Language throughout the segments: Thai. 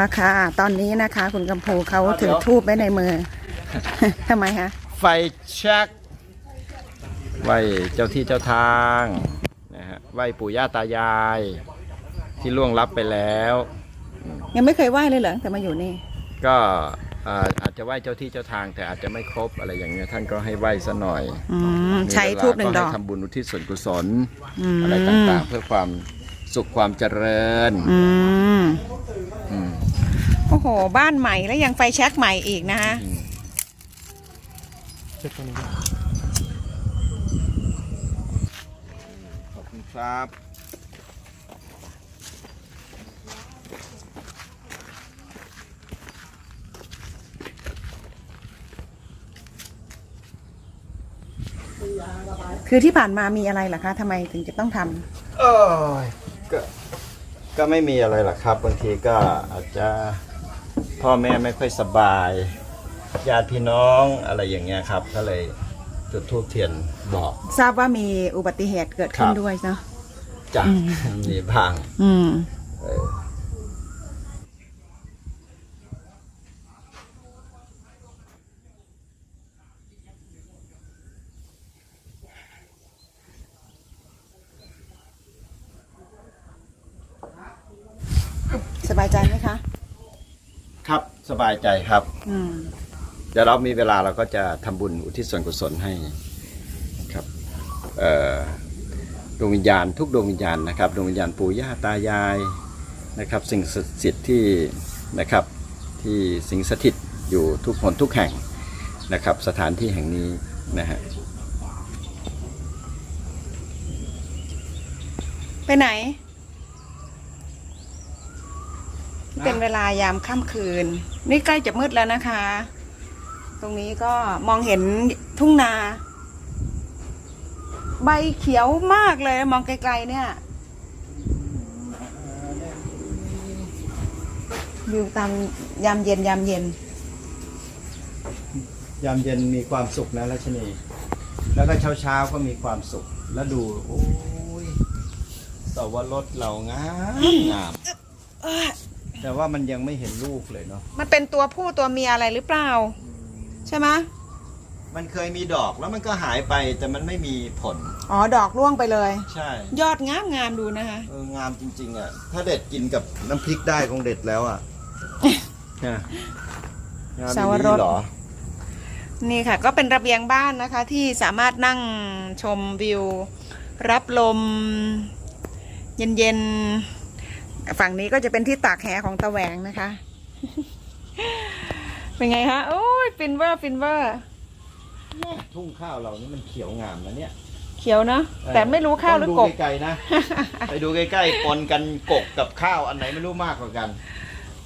ละค่ะ ตอนนี้นะคะ คุณกำพูเขาถือทูบไว้ในมือ ทำไมคะ ไฟแช็กไหวเจ้าที่เจ้าทางนะฮะไหวปู่ย่าตายาย ที่ล่วงลับไปแล้ว ยังไม่เคยไหว้เลยเหรอแต่มาอยู่นี่ ก็อ่าอาจจะไหว้เจ้าที่เจ้าทาง แต่อาจจะไม่ครบอะไรอย่างเงี้ยท่านก็ให้ไหว้ซะหน่อยอืมมีใช้เวลาทูบหนึ่งดอก ให้ทำบุญอุทิศส่วนกุศล อืมอะไรต่างๆ เพื่อความสุขความเจริญ อืมอืม โอ้โห บ้านใหม่แล้วยังไฟแช็กใหม่อีกนะคะขอบคุณครับคือที่ผ่านมามีอะไรเหรอคะทำไมถึงจะต้องทำโอ้ยก็ก็ไม่มีอะไรหรอกครับบางทีก็อาจจะ พ่อแม่ไม่ค่อยสบาย ญาติพี่น้องอะไรอย่างเงี้ยครับ ก็เลยจุดทูบเทียนบอก ทราบว่ามีอุบัติเหตุเกิดขึ้นครับ ด้วยเนาะจ้ะอืมมีบ้างอืม เออสบายใจไหมคะครับ สบายใจครับอืมเดี๋ยวเรามีเวลาเราก็จะทำบุญอุทิศส่วนกุศลให้ครับเอ่อดวงวิญญาณทุกดวงวิญญาณนะครับดวงวิญญาณปู่ย่าตายายนะครับ สิ่งศักดิ์สิทธิ์ที่นะครับที่สิงสถิตอยู่ทุกหนทุกแห่งนะครับ สถานที่แห่งนี้นะฮะไปไหน เป็นเวลายามค่ำคืน นี่ใกล้จะมืดแล้วนะคะ ตรงนี้ก็มองเห็นทุ่งนา ใบเขียวมากเลยมองไกลๆเนี่ยวิวตามยามเย็นยามเย็น ยามเย็นมีความสุขนะรัชนี แล้วก็เช้าเช้าๆก็มีความสุข แล้วดู โอ้ยสวรสเรางามงาม แต่ว่ามันยังไม่เห็นลูกเลยเนาะมันเป็นตัวผู้ตัวเมียอะไรหรือเปล่า ใช่ไหมมันเคยมีดอกแล้วมันก็หายไปแต่มันไม่มีผล อ๋อ ดอกร่วงไปเลย ใช่ยอดงามงามๆดูนะคะเอองามจริง ๆ อะ ถ้าเด็ดกินกับน้ำพริกได้คงเด็ดแล้วอะเนี่ยงามสาวรสดีเหรอนี่ค่ะ ก็เป็นระเบียงบ้านนะคะ ที่สามารถนั่งชมวิว รับลม เย็นๆ ฝั่งนี้ก็จะเป็นที่ตากแหของตะแหวงนะคะ เป็นไงคะโอ้ยฟินเวอร์ฟินเวอร์ ทุ่งข้าวเรานี่มันเขียวงามนะเนี่ยเขียวเนาะแต่ไม่รู้ข้าวหรือกต้บงดูไกลๆนะ ไปดูใกล้ๆปนกันกบกับข้าวอันไหนไม่รู้มากกว่ากัน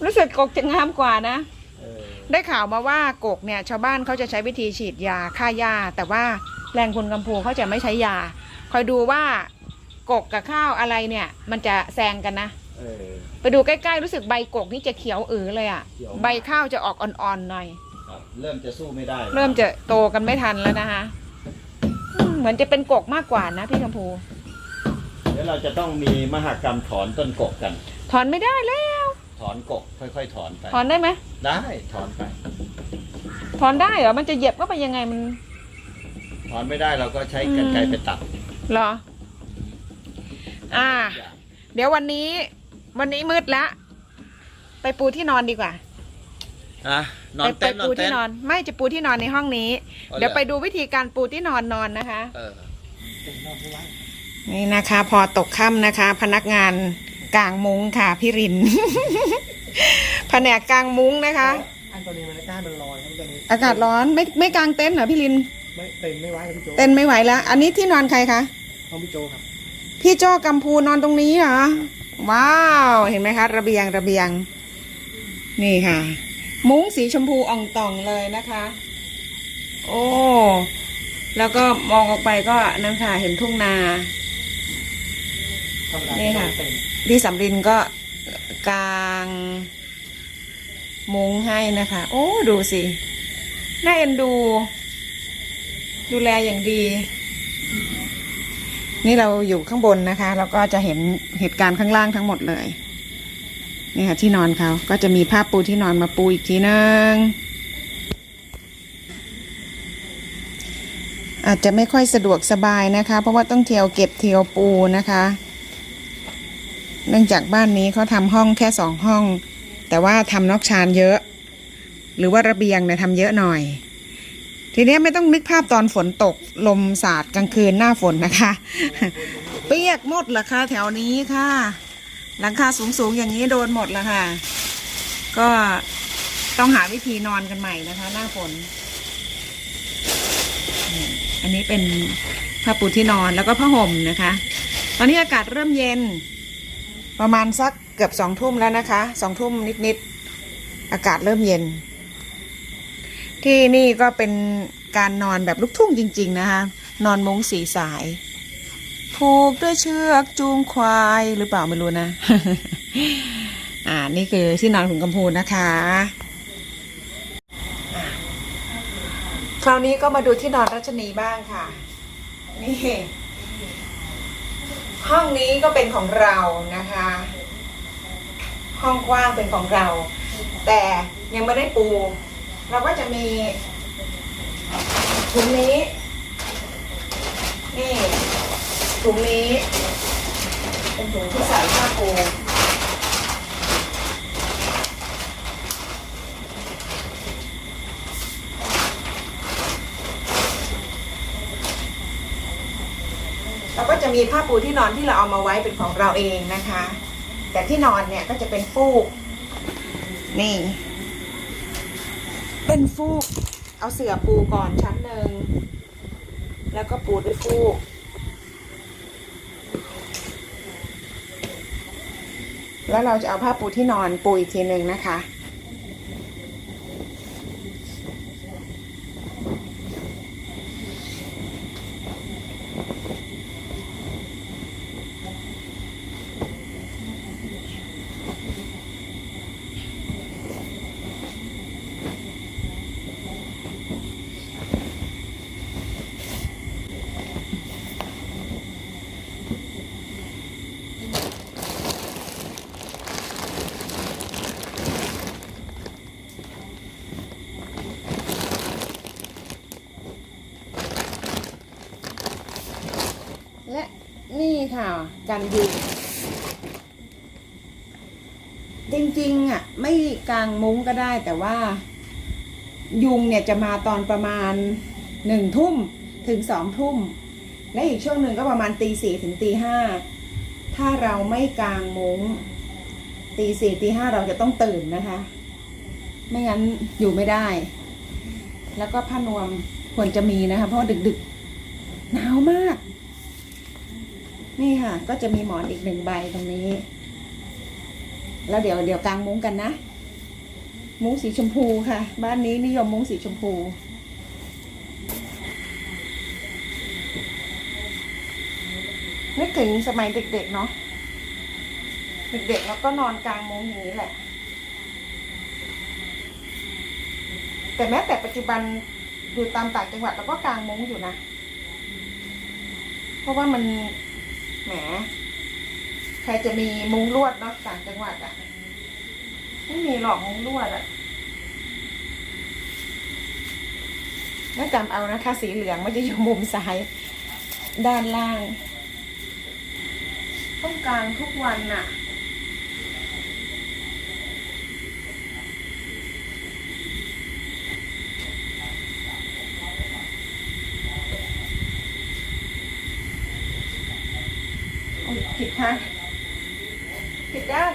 รู้สึกกบจะงามกว่านะเออได้ข่าวมาว่ากกเนี่ยชาวบ้านเขาจะใช้วิธีฉีดยาฆ่าหญ้าแต่ว่าแรงคุณกำพูเขาจะไม่ใช้ยา คอยดูว่ากกกับข้าวอะไรเนี่ย มันจะแซงกันนะ เออ ไปดูใกล้ๆรู้สึกใบกกนี่จะเขียวอือเลยอะ่ะ เขียวใบข้าวจะออกอ่อนๆหน่อย ครับเริ่มจะสู้ไม่ได้เริ่มจะโตกันไม่ทันแล้วนะคะอืมเหมือนจะเป็นกกมากกว่านะพี่กำพู เดี๋ยวเราจะต้องมีมหกรรมถอนต้นกบกัน ถอนไม่ได้แล้ว ถอนกบค่อย ๆ ถอนไปถอนได้ไหมได้ถอนไป ถอนได้เหรอมันจะเหยียบเข้าไปยังไงมัน ถอนไม่ได้เราก็ใช้กรรไกรไปตัดเหรอ อ่า เดี๋ยววันนี้ วันนี้มืดละ ไปปูที่นอนดีกว่า อะนอไปนไปเต้นนอปูนเต้ที่นนอนไม่จะปูที่นอนในห้องนี้ เอาเลย เดี๋ยวไปดูวิธีการปูที่นอนนอนนะคะ เออนี่นะคะ พอตกค่ำนะคะ พนักงานกลางมุ้งค่ะพี่ริน แผนกกลางมุ้งนะคะ อันตัวนี้มันก้านมันลอยครับตัวนี้อากาศร้อนไม่ไม่กางเต็นท์เหรอพี่ริน ไม่เต็มไม่ไหวครับพี่โจเต็นท์ไม่ไหวแล้ว อันนี้ที่นอนใครคะต้องพี่โจครับพี่โจ้กัมพูนอนตรงนี้เหรอ ว้าว เห็นไหมคะระเบียงระเบียง นี่ค่ะ มุ้งสีชมพูอ่องต่องเลยนะคะ โอ้ แล้วก็มองออกไปก็นั่นค่ะเห็นทุ่งนา นี่ค่ะเต็มพี่สำรินก็กางมุ้งให้นะคะ โอ้ ดูสิ น่าเอ็นดู ดูแลอย่างดี นี่เราอยู่ข้างบนนะคะ เราก็จะเห็นเหตุการณ์ข้างล่างทั้งหมดเลย นี่ค่ะที่นอนเขาก็จะมีผ้าปูที่นอนมาปูอีกทีนึงอาจจะไม่ค่อยสะดวกสบายนะคะ เพราะว่าต้องเที่ยวเก็บเที่ยวปูนะคะ เนื่องจากบ้านนี้เขาทำห้องแค่สองห้อง แต่ว่าทำนอกชานเยอะ หรือว่าระเบียงเนี่ยทำเยอะหน่อย ทีเนี้ยไม่ต้องนึกภาพตอนฝนตกลมสาดกลางคืนหน้าฝนนะคะ เปียกหมดละค่ะแถวนี้ค่ะ หลังคาสูงๆอย่างนี้โดนหมดล้วค่ะ ก็ต้องหาวิธีนอนกันใหม่นะคะ หน้าฝน อันนี้เป็นผ้าปูที่นอนแล้วก็ผ้าห่มนะคะ ตอนนี้อากาศเริ่มเย็น ประมาณสักเกือบสองทุ่มแล้วนะคะสองทุ่มนิดๆอากาศเริ่มเย็น ที่นี่ก็เป็นการนอนแบบลูกทุ่งจริง ๆ นะคะ นอนมุ้งสีสาย ผูกด้วยเชือกจูงควายหรือเปล่าไม่รู้นะ อ่า นี่คือที่นอนของกัมพูนะคะอะคราวนี้ก็มาดูที่นอนรัชนีบ้างค่ะ นี่ ห้องนี้ก็เป็นของเรานะคะ ห้องกว้างเป็นของเรา แต่ยังไม่ได้ปู เราก็จะมีถุงนี้ นี่ถุงนี้ เป็นถุงที่ใส่ผ้าปูเราก็จะมีผ้าปูที่นอนที่เราเอามาไว้เป็นของเราเองนะคะ แต่ที่นอนเนี่ยก็จะเป็นฟูก นี่ เป็นฟูก เอาเสื่อปูก่อนชั้นหนึ่ง แล้วก็ปูด้วยฟูก แล้วเราจะเอาผ้าปูที่นอนปูอีกทีหนึ่งนะคะและ นี่ค่ะ กันยุงจริงๆอะไม่กลางมุ้งก็ได้แต่ว่า ยุงเนี่ยจะมาตอนประมาณหนึ่งทุ่มถึงสองทุ่ม และอีกช่วงหนึ่งก็ประมาณตีสี่ถึงตีห้าถ้าเราไม่กลางมุ้งตีสี่ตีห้าเราจะต้องตื่นนะคะ ไม่งั้นอยู่ไม่ได้ แล้วก็ผ้านวมควรจะมีนะคะ เพราะดึกๆหนาวมาก นี่ค่ะ ก็จะมีหมอนอีกหนึ่งใบตรงนี้ แล้วเดี๋ยวเดี๋ยวกางมุ้งกันนะ มุ้งสีชมพูค่ะ บ้านนี้นิยมมุ้งสีชมพูนึกถึงสมัยเด็กๆเนาะเด็กๆแล้วก็นอนกลางมุ้งอย่างนี้แหละ แต่แม้แต่ปัจจุบันอยู่ตามต่างจังหวัดเราก็กลางมุ้งอยู่นะ เพราะว่ามัน แหม ใครจะมีมุ้งลวดเนาะต่างจังหวัดอะไม่มีหรอกมุ้งลวดอะแล้วจำเอานะคะ สีเหลืองมันจะอยู่มุมซ้าย ด้านล่าง ต้องการทุกวันน่ะ ผิดค่ะผิดด้าน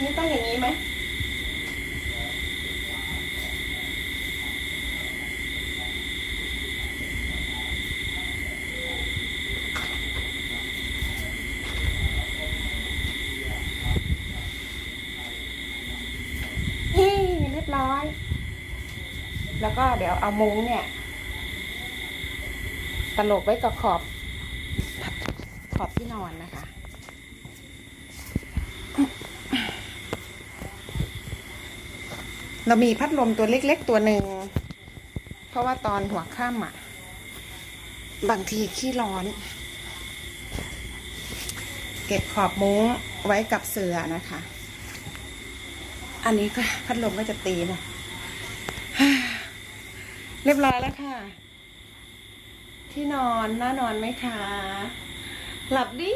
นี่ต้องอย่างนี้ไหม นี่เรียบร้อย แล้วก็เดี๋ยวเอามุ้งเนี่ยตลบไว้กับขอบ ขอบที่นอนนะคะ เรามีพัดลมตัวเล็กๆตัวหนึ่ง เพราะว่าตอนหัวค่ำอะ บางทีขี้ร้อน เก็บขอบมุ้งไว้กับเสือนะคะ อันนี้ก็พัดลมก็จะตีนะ เรียบร้อยแล้วค่ะ ที่นอนน่านอนไหมคะ หลับดี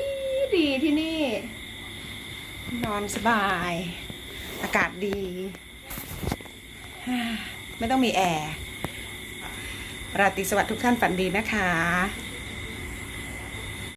ดีที่นี่ นอนสบาย อากาศดี ไม่ต้องมีแอร์ ราตรีสวัสดิ์ทุกท่านฝันดีนะคะ